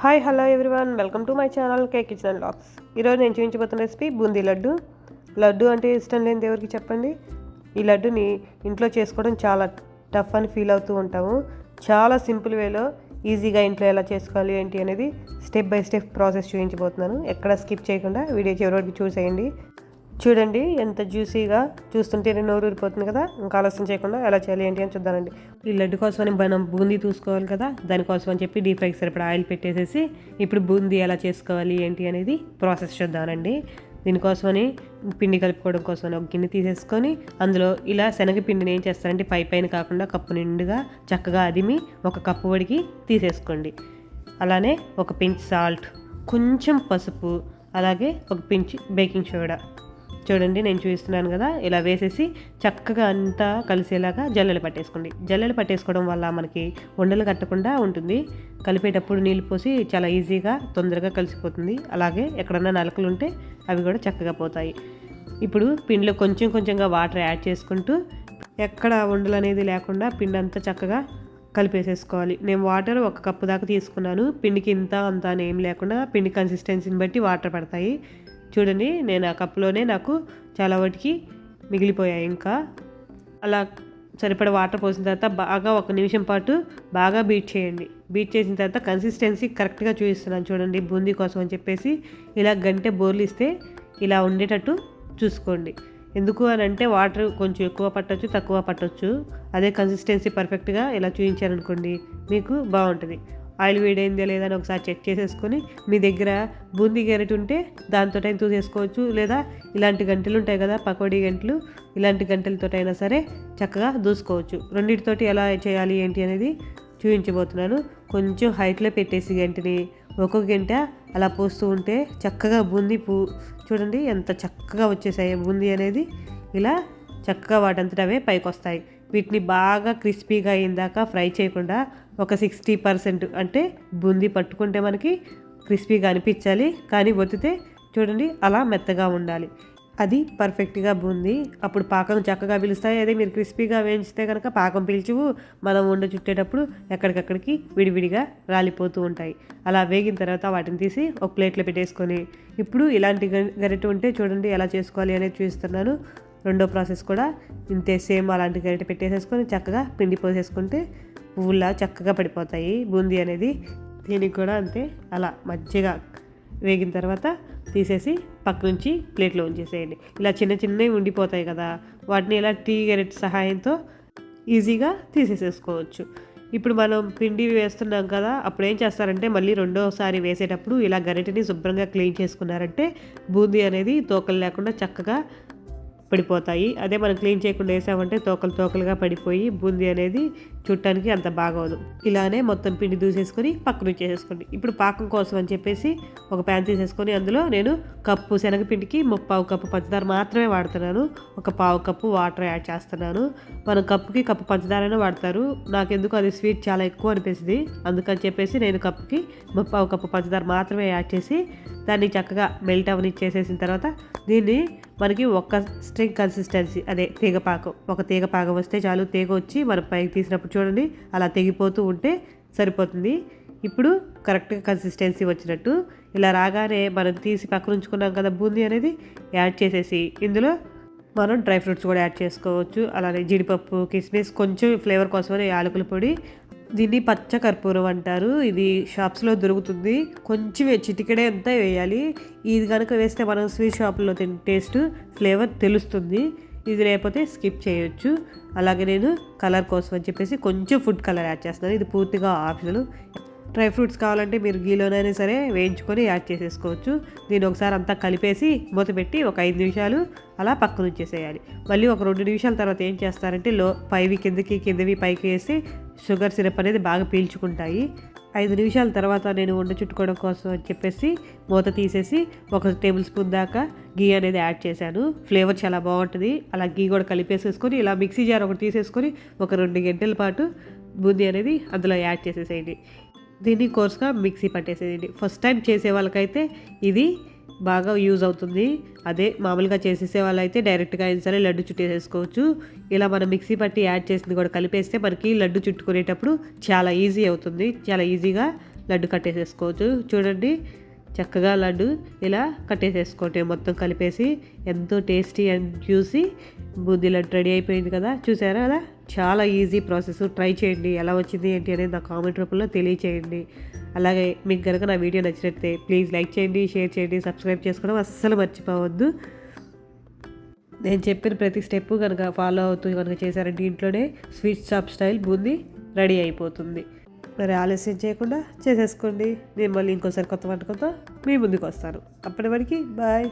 Hi hello everyone. Welcome to my channel K kitchen and lacks. ఈరోజు నేను చూపించబోతున్న recipe boondi laddu. Laddu అంటే ఇష్టం లేని ఎవరికి చెప్పండి. ఈ లడ్డుని ఇంట్లో చేసుకోవడం చాలా టఫ్ అని ఫీల్ అవుతూ ఉంటాము. చాలా సింపుల్ వేలో ఈజీగా ఇంట్లో ఎలా చేసుకోవాలి ఏంటి అనేది స్టెప్ బై స్టెప్ ప్రాసెస్ చూపించబోతున్నాను. ఎక్కడ స్కిప్ చేయకుండా వీడియో చివరి వరకు చూసేయండి. చూడండి ఎంత జ్యూసీగా చూస్తుంటేనే నోరు ఊరిపోతుంది కదా. ఇంకా ఆలస్యం చేయకుండా ఎలా చేయాలి ఏంటి అని చూద్దామండి. ఈ లడ్డు కోసమని మనం బూందీ చూసుకోవాలి కదా. దానికోసం అని చెప్పి డీప్ ఫ్రైకి సరిపడా ఆయిల్ పెట్టేసేసి ఇప్పుడు బూందీ ఎలా చేసుకోవాలి ఏంటి అనేది ప్రాసెస్ చూద్దామండి. దీనికోసమని పిండి కలుపుకోవడం కోసం ఒక గిన్నె తీసేసుకొని అందులో ఇలా శనగపిండిని ఏం చేస్తారంటే పై పైన కాకుండా కప్పు నిండుగా చక్కగా అదిమి ఒక కప్పు వడికి తీసేసుకోండి. అలానే ఒక పించ్ సాల్ట్ కొంచెం పసుపు అలాగే ఒక పించ్ బేకింగ్ సోడా. చూడండి నేను చూపిస్తున్నాను కదా. ఇలా వేసేసి చక్కగా అంతా కలిసేలాగా జల్లెలు పట్టేసుకోండి. జల్లెలు పట్టేసుకోవడం వల్ల మనకి ఉండలు కట్టకుండా ఉంటుంది. కలిపేటప్పుడు నీళ్ళు పోసి చాలా ఈజీగా తొందరగా కలిసిపోతుంది. అలాగే ఎక్కడన్నా నలకలు ఉంటే అవి కూడా చక్కగా పోతాయి. ఇప్పుడు పిండిలో కొంచెం కొంచెంగా వాటర్ యాడ్ చేసుకుంటూ ఎక్కడ ఉండలు అనేది లేకుండా పిండి అంతా చక్కగా కలిపేసేసుకోవాలి. నేను వాటర్ ఒక కప్పు దాకా తీసుకున్నాను. పిండికి ఇంత అంత అని ఏం లేకుండా పిండి కన్సిస్టెన్సీని బట్టి వాటర్ పడతాయి. చూడండి నేను ఆ కప్లోనే నాకు చాలా వాటికి మిగిలిపోయాయి ఇంకా. అలా సరిపడ వాటర్ పోసిన తర్వాత బాగా ఒక నిమిషం పాటు బాగా బీట్ చేయండి. బీట్ చేసిన తర్వాత కన్సిస్టెన్సీ కరెక్ట్గా చూపిస్తున్నాను చూడండి బూందీ కోసం అని చెప్పేసి ఇలా గంటె బోర్లు ఇస్తే ఇలా ఉండేటట్టు చూసుకోండి. ఎందుకు అని అంటే వాటర్ కొంచెం ఎక్కువ పట్టవచ్చు తక్కువ పట్టవచ్చు అదే కన్సిస్టెన్సీ పర్ఫెక్ట్గా ఇలా చూపించారనుకోండి మీకు బాగుంటుంది. ఆయిల్ వేడైందే లేదని ఒకసారి చెక్ చేసేసుకొని మీ దగ్గర బూందీ గరిట ఉంటే దాంతో అయినా లేదా ఇలాంటి గంటలు ఉంటాయి కదా పకోడీ గంటలు ఇలాంటి గంటలతోటైనా అయినా సరే చక్కగా దూసుకోవచ్చు. రెండింటితోటి ఎలా చేయాలి ఏంటి అనేది చూపించబోతున్నాను. కొంచెం హైట్లో పెట్టేసి గంటని ఒక్కొక్క గంట అలా పోస్తూ ఉంటే చక్కగా బూందీ పూ చూడండి ఎంత చక్కగా వచ్చేసాయి బూందీ అనేది. ఇలా చక్కగా వాటంతట అవే పైకి వస్తాయి వీటిని బాగా క్రిస్పీగా అయిందాక ఫ్రై చేయకుండా ఒక సిక్స్టీ పర్సెంట్ అంటే బూందీ పట్టుకుంటే మనకి క్రిస్పీగా అనిపించాలి కానీ ఒత్తితే చూడండి అలా మెత్తగా ఉండాలి. అది పర్ఫెక్ట్గా బూంది. అప్పుడు పాకం చక్కగా పిలుస్తాయి. అదే మీరు క్రిస్పీగా వేయించితే కనుక పాకం పిలిచివు మనం ఉండ చుట్టేటప్పుడు ఎక్కడికక్కడికి విడివిడిగా రాలిపోతూ ఉంటాయి. అలా వేగిన తర్వాత వాటిని తీసి ఒక ప్లేట్లో పెట్టేసుకొని ఇప్పుడు ఇలాంటి గరిటె ఉంటే చూడండి ఎలా చేసుకోవాలి అనేది చూస్తున్నాను రెండో ప్రాసెస్ కూడా ఇంతే సేమ్ అలాంటి గరిటె పెట్టేసేసుకొని చక్కగా పిండి పోసేసుకుంటే పువ్వులా చక్కగా పడిపోతాయి. బూందీ అనేది దీనికి కూడా అంతే. అలా మజ్జిగా వేగిన తర్వాత తీసేసి పక్క నుంచి ప్లేట్లో ఉంచేసేయండి. ఇలా చిన్న చిన్నవి ఉండిపోతాయి కదా వాటిని ఇలా టీ గెరెట్ సహాయంతో ఈజీగా తీసేసేసుకోవచ్చు. ఇప్పుడు మనం పిండి వేస్తున్నాం కదా అప్పుడు ఏం చేస్తారంటే మళ్ళీ రెండోసారి వేసేటప్పుడు ఇలా గరిటెని శుభ్రంగా క్లీన్ చేసుకున్నారంటే బూందీ అనేది తోకలు లేకుండా చక్కగా పడిపోతాయి. అదే మనం క్లీన్ చేయకుండా వేసామంటే తోకలు తోకలుగా పడిపోయి బూందీ అనేది చుట్టానికి అంత బాగోదు. ఇలానే మొత్తం పిండి దూసేసుకొని పక్కన చేసేసుకోండి ఇప్పుడు పాకం కోసం అని చెప్పేసి ఒక ప్యాన్ తీసేసుకొని అందులో నేను కప్పు శనగపిండికి ముప్పావు కప్పు పంచదార మాత్రమే వాడుతున్నాను. ఒక పావు కప్పు వాటర్ యాడ్ చేస్తున్నాను. మనం కప్పుకి కప్పు పంచదారనే వాడతారు. నాకెందుకు అది స్వీట్ చాలా ఎక్కువ అనిపిస్తుంది. అందుకని చెప్పేసి నేను కప్పుకి ముప్పావు కప్పు పంచదార మాత్రమే యాడ్ చేసి దాన్ని చక్కగా మెల్ట్ అవనిచ్చేసేసిన తర్వాత దీన్ని మనకి ఒక్క స్ట్రింగ్ కన్సిస్టెన్సీ అదే తీగపాకం ఒక తీగ పాకం వస్తే చాలు తీగ వచ్చి మనం పైకి తీసినప్పుడు చూడండి అలా తెగిపోతూ ఉంటే సరిపోతుంది. ఇప్పుడు కరెక్ట్గా కన్సిస్టెన్సీ వచ్చినట్టు ఇలా రాగానే మనం తీసి పక్కన ఉంచుకున్నాం కదా బూందీ అనేది యాడ్ చేసేసి ఇందులో మనం డ్రై ఫ్రూట్స్ కూడా యాడ్ చేసుకోవచ్చు. అలానే జీడిపప్పు కిస్మిస్ కొంచెం ఫ్లేవర్ కోసమని యాలకుల పొడి దీన్ని పచ్చ కర్పూరం అంటారు. ఇది షాప్స్లో దొరుకుతుంది. కొంచెం చిటికెడే అంతా వేయాలి. ఇది కనుక వేస్తే మనం స్వీట్ షాప్లో తినే టేస్ట్ ఫ్లేవర్ తెలుస్తుంది. ఇది లేకపోతే స్కిప్ చేయొచ్చు. అలాగే నేను కలర్ కోసం అని చెప్పేసి కొంచెం ఫుడ్ కలర్ యాడ్ చేస్తున్నాను. ఇది పూర్తిగా ఆప్షనల్. డ్రై ఫ్రూట్స్ కావాలంటే మీరు గీలోనైనా సరే వేయించుకొని యాడ్ చేసేసుకోవచ్చు. దీన్ని ఒకసారి అంతా కలిపేసి మూత పెట్టి ఒక ఐదు నిమిషాలు అలా పక్కన ఉంచేసేయాలి మళ్ళీ ఒక రెండు నిమిషాల తర్వాత ఏం చేస్తారంటే లో పైవి కిందకి కిందవి పైకి వేసి షుగర్ సిరప్ అనేది బాగా పీల్చుకుంటాయి. ఐదు నిమిషాల తర్వాత నేను వండ చుట్టుకోవడం కోసం అని చెప్పేసి మూత తీసేసి ఒక టేబుల్ స్పూన్ దాకా గీ అనేది యాడ్ చేశాను. ఫ్లేవర్ చాలా బాగుంటుంది. అలా గీ కూడా కలిపేసేసుకొని ఇలా మిక్సీ జార్ ఒకటి తీసేసుకొని ఒక రెండు గంటల పాటు బూందీ అనేది అందులో యాడ్ చేసేసేయండి. దీన్ని కోర్స్గా మిక్సీ పట్టేసేయండి. ఫస్ట్ టైం చేసే వాళ్ళకైతే ఇది బాగా యూజ్ అవుతుంది. అదే మామూలుగా చేసేసే వాళ్ళైతే డైరెక్ట్గా అయినా సరే లడ్డు చుట్టేసేసుకోవచ్చు. ఇలా మనం మిక్సీ పట్టి యాడ్ చేసింది కూడా కలిపేస్తే మనకి లడ్డు చుట్టుకునేటప్పుడు చాలా ఈజీ అవుతుంది. చాలా ఈజీగా లడ్డు కట్టేసేసుకోవచ్చు. చూడండి. చక్కగా లడ్డు ఇలా కట్టేసేసుకోండి మొత్తం కలిపేసి ఎంతో tasty and juicy boondi laddu ready అయిపోయింది కదా. చూసారా అలా చాలా ఈజీ ప్రాసెస్ ట్రై చేయండి. ఎలా వచ్చింది ఏంటి అనేది నా కామెంట్ రూపంలో తెలియచేయండి. అలాగే మీకు కనుక నా వీడియో నచ్చినట్లయితే ప్లీజ్ లైక్ చేయండి షేర్ చేయండి సబ్స్క్రైబ్ చేసుకోవడం అస్సలు మర్చిపోవద్దు. నేను చెప్పిన ప్రతి స్టెప్ కనుక ఫాలో అవుతూ కనుక చేశారంటే ఇంట్లోనే sweet shop style boondi ready అయిపోతుంది. మరి ఆలస్యం చేయకుండా చేసేసుకోండి. నేను మళ్ళీ ఇంకోసారి కొత్త వంటకంతో మీ ముందుకు వస్తాను. అప్పటి వరకు బాయ్.